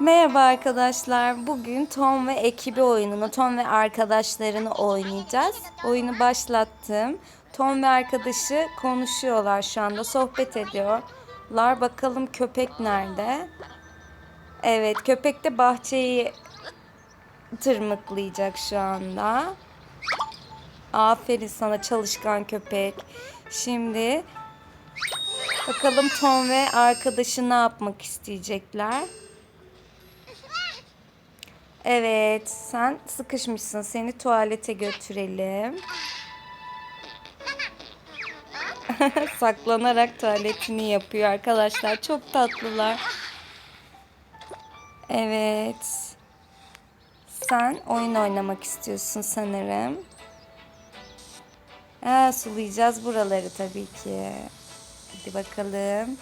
Merhaba arkadaşlar. Bugün Tom ve ekibi oyununu, Tom ve arkadaşlarını oynayacağız. Oyunu başlattım. Tom ve arkadaşı konuşuyorlar şu anda, sohbet ediyorlar. Bakalım köpek nerede? Evet, köpek de bahçeyi tırmıklayacak şu anda. Aferin sana çalışkan köpek. Şimdi bakalım Tom ve arkadaşı ne yapmak isteyecekler? Evet, sen sıkışmışsın. Seni tuvalete götürelim. Saklanarak tuvaletini yapıyor arkadaşlar. Çok tatlılar. Evet. Sen oyun oynamak istiyorsun sanırım. Ha, sulayacağız buraları tabii ki. Hadi bakalım.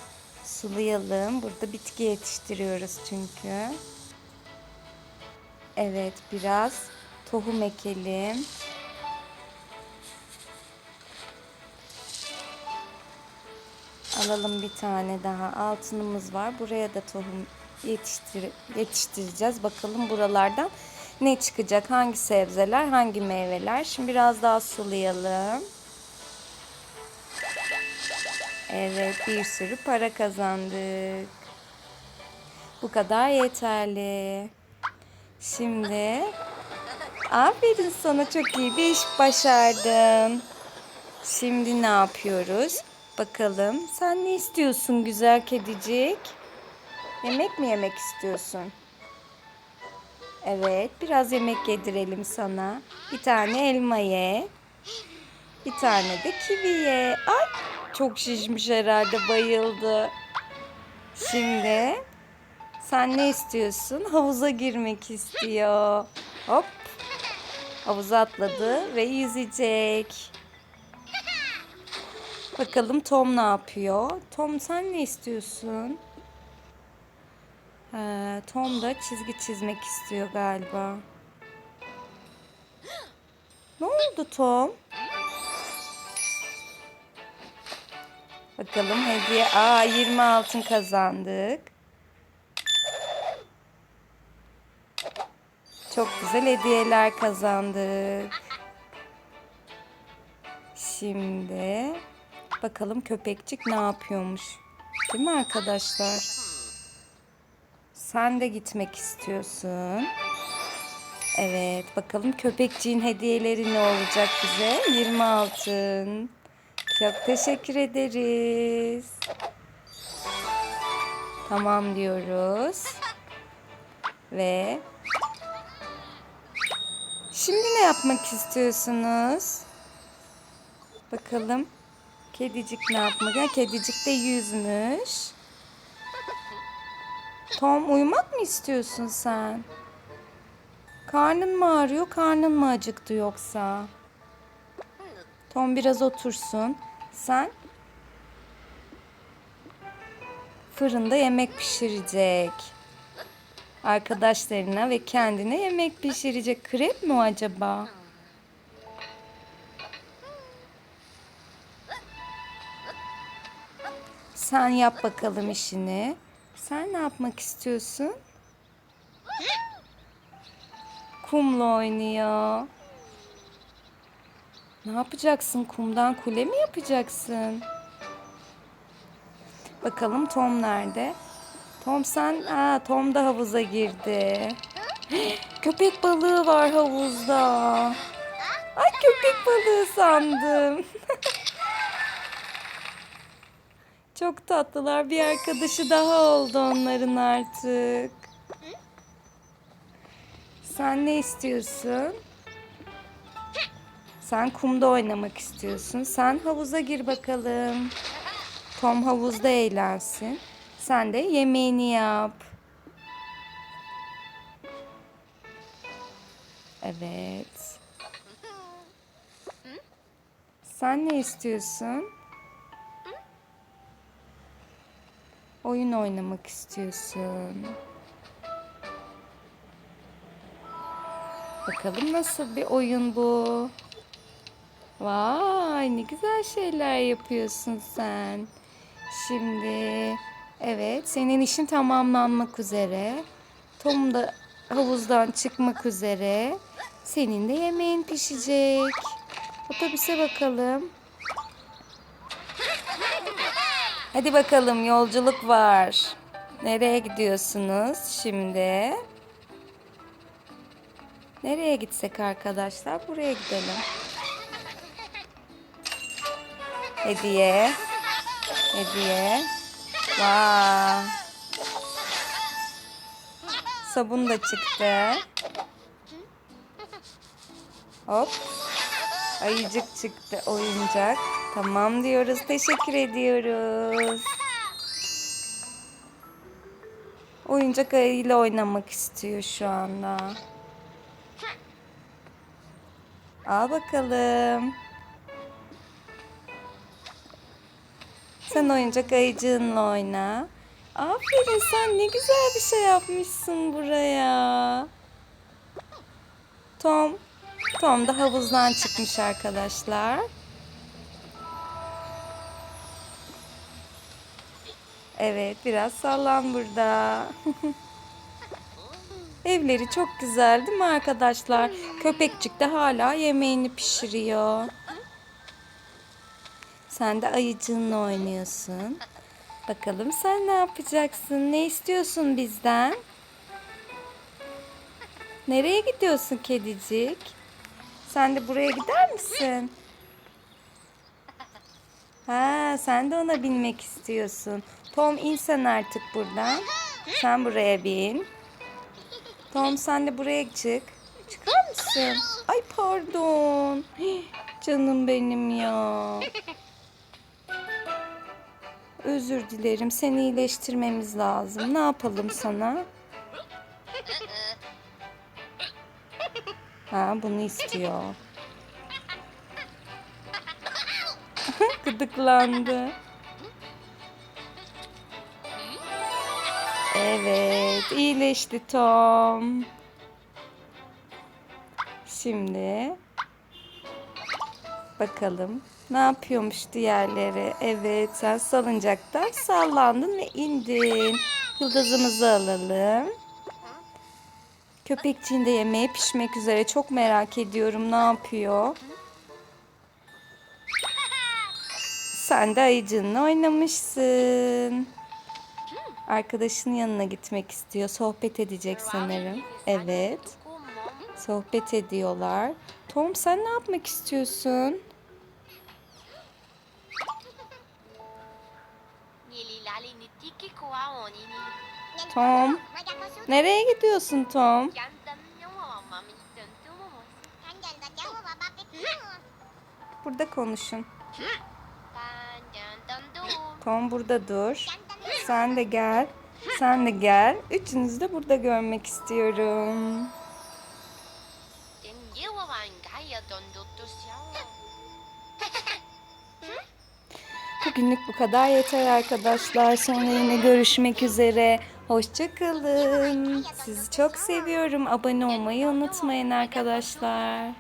Sulayalım. Burada bitki yetiştiriyoruz çünkü. Evet biraz tohum ekelim. Alalım bir tane daha. Altınımız var. Buraya da tohum yetiştir yetiştireceğiz. Bakalım buralardan ne çıkacak? Hangi sebzeler, hangi meyveler? Şimdi biraz daha sulayalım. Evet, bir sürü para kazandık. Bu kadar yeterli. Şimdi aferin sana çok iyi bir iş başardın. Şimdi ne yapıyoruz? Bakalım sen ne istiyorsun güzel kedicik? Yemek mi yemek istiyorsun? Evet biraz yemek yedirelim sana. Bir tane elma ye. Bir tane de kivi ye. Ay çok şişmiş herhalde bayıldı. Şimdi sen ne istiyorsun? Havuza girmek istiyor. Hop. Havuza atladı ve yüzecek. Bakalım Tom ne yapıyor? Tom sen ne istiyorsun? He, Tom da çizgi çizmek istiyor galiba. Ne oldu Tom? Bakalım hediye. Aa 20 altın kazandık. Çok güzel hediyeler kazandık. Şimdi bakalım köpekçik ne yapıyormuş. Değil mi arkadaşlar? Sen de gitmek istiyorsun. Evet bakalım köpekçiğin hediyeleri ne olacak bize? 20 altın. Çok teşekkür ederiz. Tamam diyoruz. Ve Şimdi ne yapmak istiyorsunuz? Bakalım. Kedicik ne yapmak? Ha, kedicik de yüzmüş. Tom uyumak mı istiyorsun sen? Karnın mı ağrıyor? Karnın mı acıktı yoksa? Tom biraz otursun. Sen fırında yemek pişirecek arkadaşlarına ve kendine yemek pişirecek. Krep mi acaba? Sen yap bakalım işini. Sen ne yapmak istiyorsun? Kumla oynuyor. Ne yapacaksın? Kumdan kule mi yapacaksın? Bakalım Tom nerede? Tom sen, aa Tom da havuza girdi. Köpek balığı var havuzda. Ay köpek balığı sandım. Çok tatlılar. Bir arkadaşı daha oldu onların artık. Sen ne istiyorsun? Sen kumda oynamak istiyorsun. Sen havuza gir bakalım. Tom havuzda eğlensin. Sen de yemeğini yap. Evet. Sen ne istiyorsun? Oyun oynamak istiyorsun. Bakalım nasıl bir oyun bu? Vay ne güzel şeyler yapıyorsun sen. Şimdi evet senin işin tamamlanmak üzere. Tom da havuzdan çıkmak üzere. Senin de yemeğin pişecek. Otobüse bakalım. Hadi bakalım yolculuk var. Nereye gidiyorsunuz şimdi? Nereye gitsek arkadaşlar? Buraya gidelim. Hediye. Hediye. Vay. Sabun da çıktı. Hop. Ayıcık çıktı oyuncak. Tamam diyoruz. Teşekkür ediyoruz. Oyuncak ayıyla oynamak istiyor şu anda. Al bakalım. Sen oyuncak ayıcığınla oyna. Aferin sen ne güzel bir şey yapmışsın buraya. Tom. Tom da havuzdan çıkmış arkadaşlar. Evet biraz sallan burada. Evleri çok güzel değil mi arkadaşlar? Köpekçik de hala yemeğini pişiriyor. Sen de ayıcığınla oynuyorsun. Bakalım sen ne yapacaksın? Ne istiyorsun bizden? Nereye gidiyorsun kedicik? Sen de buraya gider misin? Ha, sen de ona binmek istiyorsun. Tom in sen artık buradan. Sen buraya bin. Tom sen de buraya çık. Çıkar mısın? Ay pardon. Canım benim ya. Özür dilerim. Seni iyileştirmemiz lazım. Ne yapalım sana? Ha bunu istiyor. Gıdıklandı. Evet, iyileşti Tom. Şimdi bakalım ne yapıyormuş diğerleri. Evet, sen salıncaktan sallandın ve indin. Yıldızımızı alalım. Köpekçiğin de yemeği pişmek üzere. Çok merak ediyorum ne yapıyor. Sen de ayıcınla oynamışsın. Arkadaşının yanına gitmek istiyor. Sohbet edecek sanırım. Evet. Sohbet ediyorlar. Tom sen ne yapmak istiyorsun? Tom. Nereye gidiyorsun Tom? Burada konuşun. Tom burada dur. Sen de gel. Sen de gel. Üçünüzü de burada görmek istiyorum. Bugünlük bu kadar yeter arkadaşlar. Sonra yine görüşmek üzere. Hoşçakalın. Sizi çok seviyorum. Abone olmayı unutmayın arkadaşlar.